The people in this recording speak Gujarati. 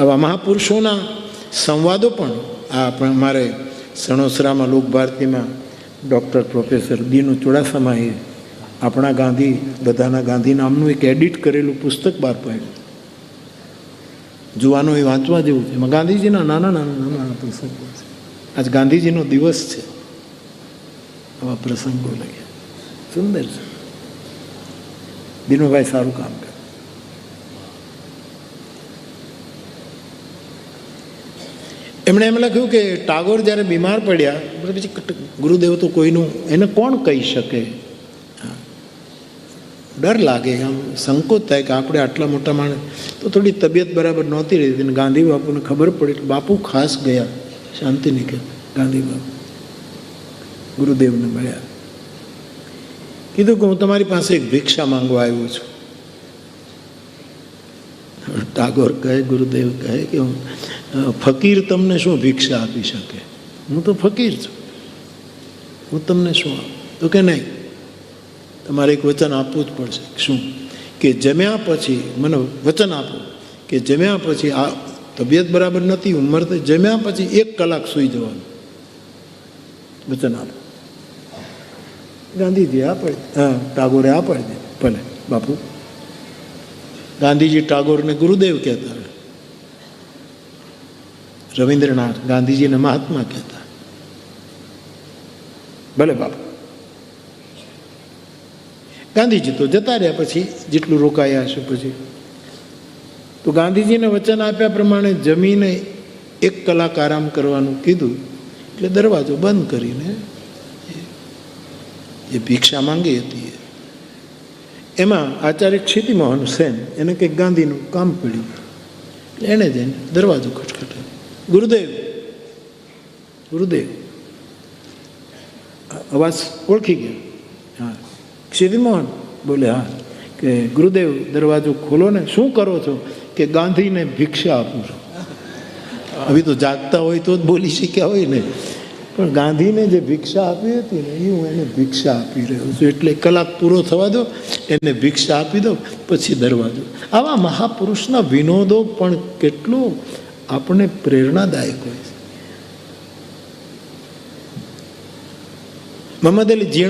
આવા મહાપુરુષોના સંવાદો પણ આ પણ મારે સણોસરામાં લોકભારતીમાં ડૉક્ટર પ્રોફેસર દીનુ ચુડાસમાએ આપણા ગાંધી, બધાના ગાંધી નામનું એક એડિટ કરેલું પુસ્તક બહાર પાડ્યું. જુવાનો એ વાંચવા જેવું છે. એમાં ગાંધીજીના નાના નાના નાના નાના પ્રસંગો છે. આજ ગાંધીજીનો દિવસ છે. આવા પ્રસંગો લઈએ સુંદર છે. દિનુભાઈ સારું કામ કરે. એમણે એમ લખ્યું કે ટાગોર જ્યારે બીમાર પડ્યા પછી ગુરુદેવ તો કોઈનું એને કોણ કહી શકે. ડર લાગે, આમ સંકોચ થાય કે આપણે આટલા મોટા માણસ, તો થોડી તબિયત બરાબર નહોતી રહી અને ગાંધી બાપુને ખબર પડી બાપુ ખાસ ગયા શાંતિ નિકેતન ગાંધી બાપુ. ગુરુદેવને મળ્યા. કીધું કે હું તમારી પાસે એક ભિક્ષા માંગવા આવ્યો છું. ટાગોર કહે, ગુરુદેવ કહે કે હું ફકીર તમને શું ભિક્ષા આપી શકે? હું તો ફકીર છું. હું તમને શું આપું? તો કે નહીં, તમારે એક વચન આપવું જ પડશે. શું? કે જમ્યા પછી, મને વચન આપો, કે જમ્યા પછી આ તબિયત બરાબર નથી, ઉંમર તો જમ્યા પછી એક કલાક સૂઈ જવાનું. વચન આપો. ગાંધીજી આ પડે હા ટાગોરે આ પડે ભલે, બાપુ. ગાંધીજી ટાગોરને ગુરુદેવ કહેતા રવિન્દ્રનાથ ગાંધીજીને મહાત્મા કહેતા. ભલે બાપુ. ગાંધીજી તો જતા રહ્યા પછી જેટલું રોકાયા હશે પછી. તો ગાંધીજીને વચન આપ્યા પ્રમાણે જમીને એક કલાક આરામ કરવાનું કીધું, એટલે દરવાજો બંધ કરીને એ ભિક્ષા માંગી હતી એમાં આચાર્ય ક્ષિતિમોહન સેન એને કંઈક ગાંધીનું કામ પડ્યું. એણે જઈને દરવાજો ખટખટાવ્યો ગુરુદેવ. ગુરુદેવ. અવાજ ઓળખી ગયો. હા. શ્રીમોહન બોલે, હા, કે ગુરુદેવ દરવાજો ખોલો ને, શું કરો છો? કે ગાંધીને ભિક્ષા આપું છું. હવે તો જાગતા હોય તો જ બોલી શક્યા હોય ને. પણ ગાંધીને જે ભિક્ષા આપી હતી ને એ હું એને ભિક્ષા આપી રહ્યો છું. એટલે કલાક પૂરો થવા દો, એને ભિક્ષા આપી દો, પછી દરવાજો. આવા મહાપુરુષના વિનોદો પણ કેટલો આપણને પ્રેરણાદાયક હોય છે. મહમદ અલી જીણા